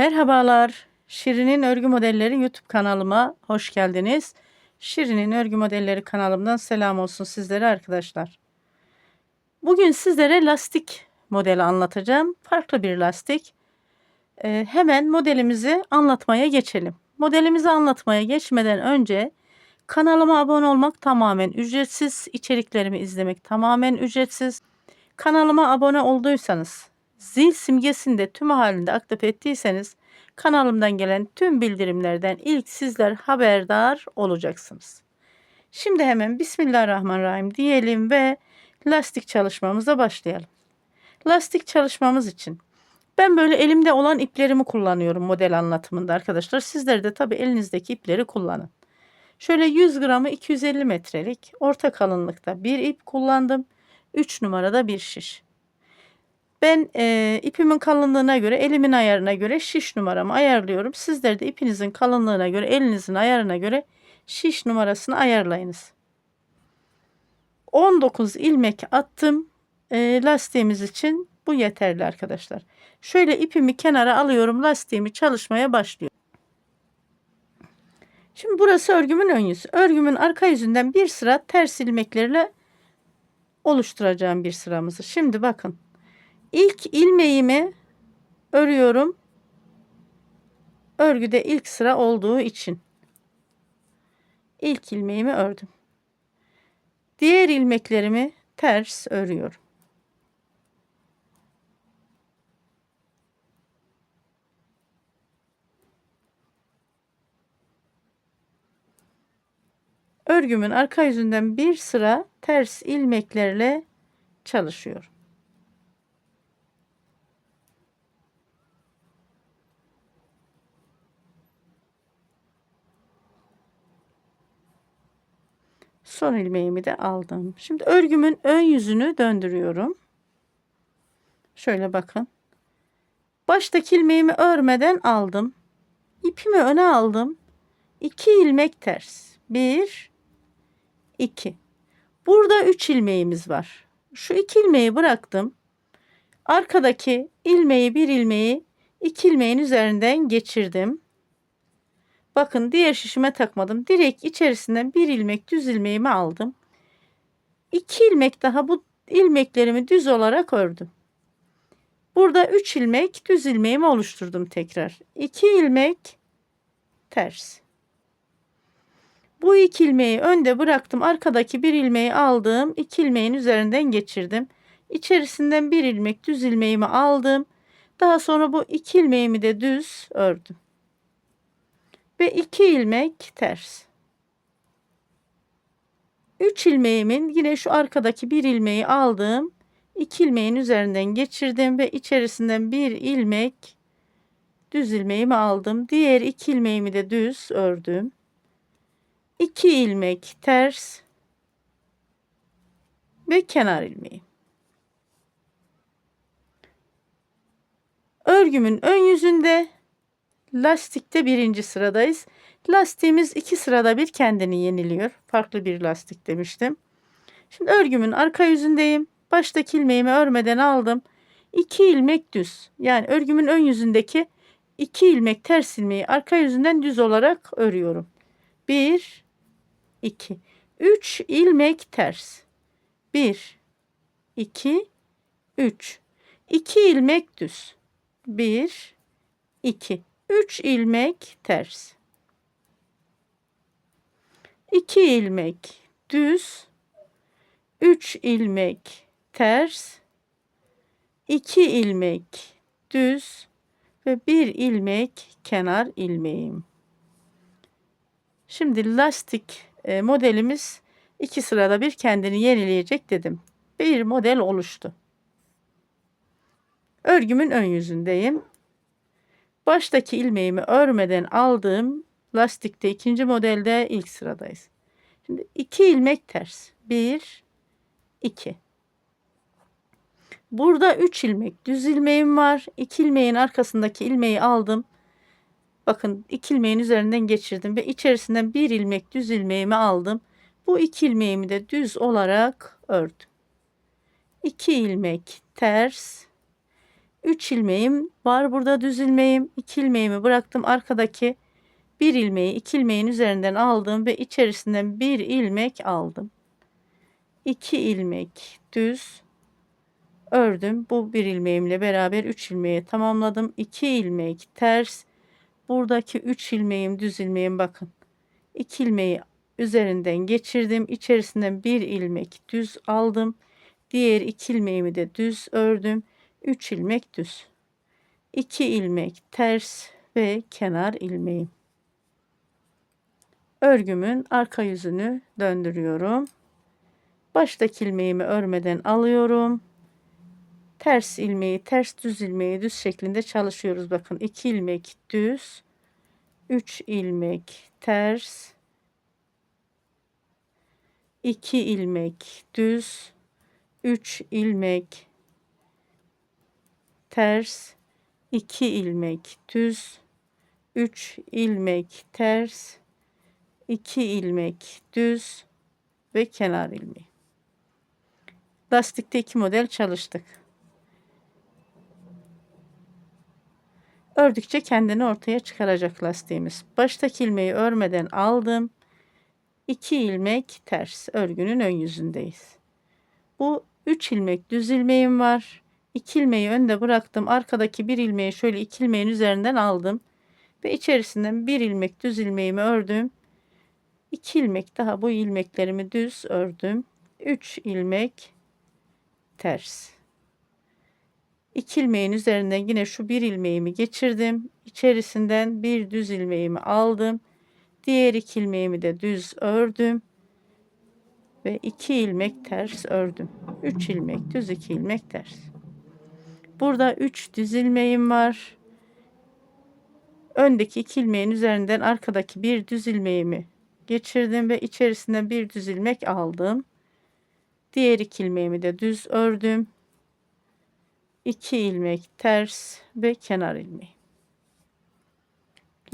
Merhabalar. Şirin'in örgü modelleri YouTube kanalıma hoş geldiniz. Şirin'in örgü modelleri kanalımdan selam olsun sizlere arkadaşlar. Bugün sizlere lastik modeli anlatacağım. Farklı bir lastik. Ee, hemen modelimizi anlatmaya geçelim. Modelimizi anlatmaya geçmeden önce kanalıma abone olmak tamamen ücretsiz. içeriklerimi izlemek tamamen ücretsiz. Kanalıma abone olduysanız zil simgesini de tüm halinde aktif ettiyseniz kanalımdan gelen tüm bildirimlerden ilk sizler haberdar olacaksınız. Şimdi hemen Bismillahirrahmanirrahim diyelim ve lastik çalışmamıza başlayalım. Lastik çalışmamız için ben böyle elimde olan iplerimi kullanıyorum model anlatımında arkadaşlar. Sizler de tabi elinizdeki ipleri kullanın. Şöyle 100 gramı 250 metrelik orta kalınlıkta bir ip kullandım. 3 numarada bir şiş. Ben e, ipimin kalınlığına göre, elimin ayarına göre şiş numaramı ayarlıyorum. Sizler de ipinizin kalınlığına göre, elinizin ayarına göre şiş numarasını ayarlayınız. 19 ilmek attım. E, lastiğimiz için bu yeterli arkadaşlar. Şöyle ipimi kenara alıyorum. Lastiğimi çalışmaya başlıyorum. Şimdi burası örgümün ön yüzü. Örgümün arka yüzünden bir sıra ters ilmeklerle oluşturacağım bir sıramızı. Şimdi bakın. İlk ilmeğimi örüyorum. Örgüde ilk sıra olduğu için. İlk ilmeğimi ördüm. Diğer ilmeklerimi ters örüyorum. Örgümün arka yüzünden bir sıra ters ilmeklerle çalışıyorum. Son ilmeğimi de aldım. Şimdi örgümün ön yüzünü döndürüyorum. Şöyle bakın. Baştaki ilmeğimi örmeden aldım. İpimi öne aldım. 2 ilmek ters. 1 2. Burada 3 ilmeğimiz var. Şu 2 ilmeği bıraktım. Arkadaki ilmeği bir ilmeği 2 ilmeğin üzerinden geçirdim. Bakın diğer şişime takmadım. Direkt içerisinden bir ilmek düz ilmeğimi aldım. İki ilmek daha bu ilmeklerimi düz olarak ördüm. Burada üç ilmek düz ilmeğimi oluşturdum tekrar. İki ilmek ters. Bu iki ilmeği önde bıraktım. Arkadaki bir ilmeği aldım. iki ilmeğin üzerinden geçirdim. İçerisinden bir ilmek düz ilmeğimi aldım. Daha sonra bu iki ilmeğimi de düz ördüm ve 2 ilmek ters. 3 ilmeğimin yine şu arkadaki bir ilmeği aldım. 2 ilmeğin üzerinden geçirdim ve içerisinden bir ilmek düz ilmeğimi aldım. Diğer 2 ilmeğimi de düz ördüm. 2 ilmek ters ve kenar ilmeği. Örgümün ön yüzünde Lastikte birinci sıradayız. Lastiğimiz iki sırada bir kendini yeniliyor. Farklı bir lastik demiştim. Şimdi örgümün arka yüzündeyim. Baştaki ilmeğimi örmeden aldım. İki ilmek düz. Yani örgümün ön yüzündeki iki ilmek ters ilmeği arka yüzünden düz olarak örüyorum. Bir, iki, üç ilmek ters. Bir, iki, üç. İki ilmek düz. Bir, iki. 3 ilmek ters. 2 ilmek düz, 3 ilmek ters, 2 ilmek düz ve 1 ilmek kenar ilmeğim. Şimdi lastik e, modelimiz iki sırada bir kendini yenileyecek dedim. Bir model oluştu. Örgümün ön yüzündeyim. Baştaki ilmeğimi örmeden aldığım lastikte ikinci modelde ilk sıradayız. Şimdi iki ilmek ters. Bir, iki. Burada üç ilmek düz ilmeğim var. İki ilmeğin arkasındaki ilmeği aldım. Bakın iki ilmeğin üzerinden geçirdim ve içerisinden bir ilmek düz ilmeğimi aldım. Bu iki ilmeğimi de düz olarak ördüm. İki ilmek ters, 3 ilmeğim var burada düz ilmeğim. 2 ilmeğimi bıraktım. Arkadaki bir ilmeği 2 ilmeğin üzerinden aldım ve içerisinden bir ilmek aldım. 2 ilmek düz ördüm. Bu bir ilmeğimle beraber 3 ilmeği tamamladım. 2 ilmek ters. Buradaki 3 ilmeğim düz ilmeğim bakın. 2 ilmeği üzerinden geçirdim. İçerisinden bir ilmek düz aldım. Diğer 2 ilmeğimi de düz ördüm. 3 ilmek düz. 2 ilmek ters ve kenar ilmeğim. Örgümün arka yüzünü döndürüyorum. Baştaki ilmeğimi örmeden alıyorum. Ters ilmeği, ters düz ilmeği düz şeklinde çalışıyoruz. Bakın 2 ilmek düz, 3 ilmek ters, 2 ilmek düz, 3 ilmek ters, 2 ilmek düz, 3 ilmek ters, 2 ilmek düz ve kenar ilmeği. Lastikte iki model çalıştık. Ördükçe kendini ortaya çıkaracak lastiğimiz. Baştaki ilmeği örmeden aldım. 2 ilmek ters örgünün ön yüzündeyiz. Bu 3 ilmek düz ilmeğim var. 2 ilmeği önde bıraktım. Arkadaki bir ilmeği şöyle 2 ilmeğin üzerinden aldım. Ve içerisinden bir ilmek düz ilmeğimi ördüm. 2 ilmek daha bu ilmeklerimi düz ördüm. 3 ilmek ters. 2 ilmeğin üzerinden yine şu bir ilmeğimi geçirdim. İçerisinden bir düz ilmeğimi aldım. Diğer iki ilmeğimi de düz ördüm. Ve 2 ilmek ters ördüm. 3 ilmek düz 2 ilmek ters. Burada 3 düz ilmeğim var. Öndeki iki ilmeğin üzerinden arkadaki bir düz ilmeğimi geçirdim ve içerisinden bir düz ilmek aldım. Diğer iki ilmeğimi de düz ördüm. 2 ilmek ters ve kenar ilmeği.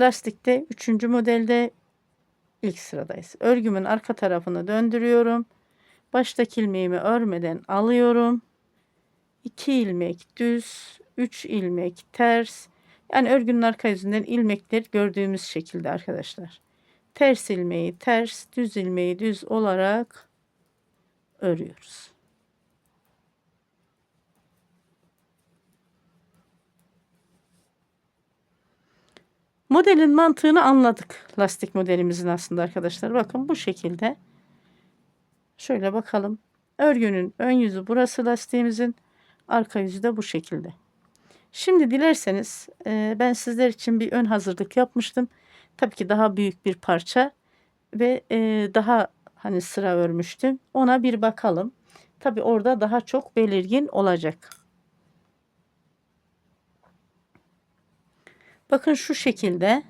Lastikte 3. modelde ilk sıradayız. Örgümün arka tarafını döndürüyorum. Baştaki ilmeğimi örmeden alıyorum. 2 ilmek düz, 3 ilmek ters. Yani örgünün arka yüzünden ilmekler gördüğümüz şekilde arkadaşlar. Ters ilmeği ters, düz ilmeği düz olarak örüyoruz. Modelin mantığını anladık. Lastik modelimizin aslında arkadaşlar. Bakın bu şekilde. Şöyle bakalım. Örgünün ön yüzü burası lastiğimizin. Arka yüzü de bu şekilde. Şimdi dilerseniz e, ben sizler için bir ön hazırlık yapmıştım. Tabii ki daha büyük bir parça ve e, daha hani sıra örmüştüm. Ona bir bakalım. Tabii orada daha çok belirgin olacak. Bakın şu şekilde.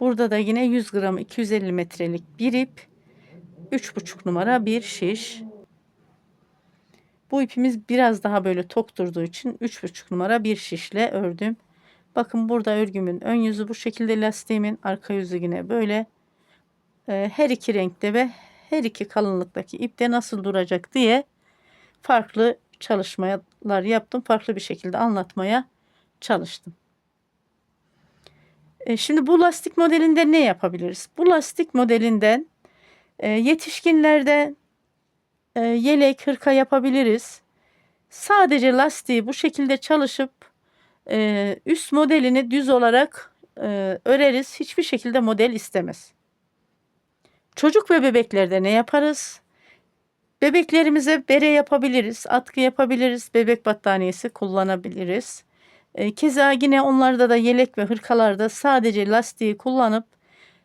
Burada da yine 100 gram 250 metrelik bir ip. 3,5 numara bir şiş. Bu ipimiz biraz daha böyle tok durduğu için 3,5 numara bir şişle ördüm. Bakın burada örgümün ön yüzü bu şekilde lastiğimin arka yüzü yine böyle. Ee, her iki renkte ve her iki kalınlıktaki ipte nasıl duracak diye farklı çalışmalar yaptım. Farklı bir şekilde anlatmaya çalıştım. E, şimdi bu lastik modelinde ne yapabiliriz? Bu lastik modelinden e, yetişkinlerde e, yelek, hırka yapabiliriz. Sadece lastiği bu şekilde çalışıp e, üst modelini düz olarak e, öreriz. Hiçbir şekilde model istemez. Çocuk ve bebeklerde ne yaparız? Bebeklerimize bere yapabiliriz, atkı yapabiliriz, bebek battaniyesi kullanabiliriz. E, keza yine onlarda da yelek ve hırkalarda sadece lastiği kullanıp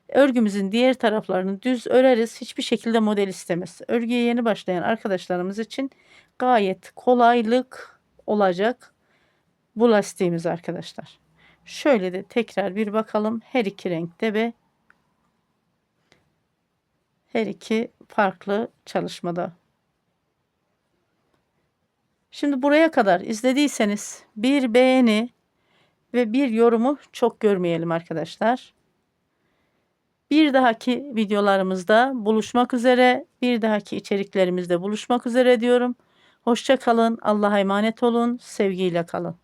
örgümüzün diğer taraflarını düz öreriz. Hiçbir şekilde model istemez. Örgüye yeni başlayan arkadaşlarımız için gayet kolaylık olacak bu lastiğimiz arkadaşlar. Şöyle de tekrar bir bakalım her iki renkte ve her iki farklı çalışmada. Şimdi buraya kadar izlediyseniz bir beğeni ve bir yorumu çok görmeyelim arkadaşlar. Bir dahaki videolarımızda buluşmak üzere, bir dahaki içeriklerimizde buluşmak üzere diyorum. Hoşça kalın. Allah'a emanet olun. Sevgiyle kalın.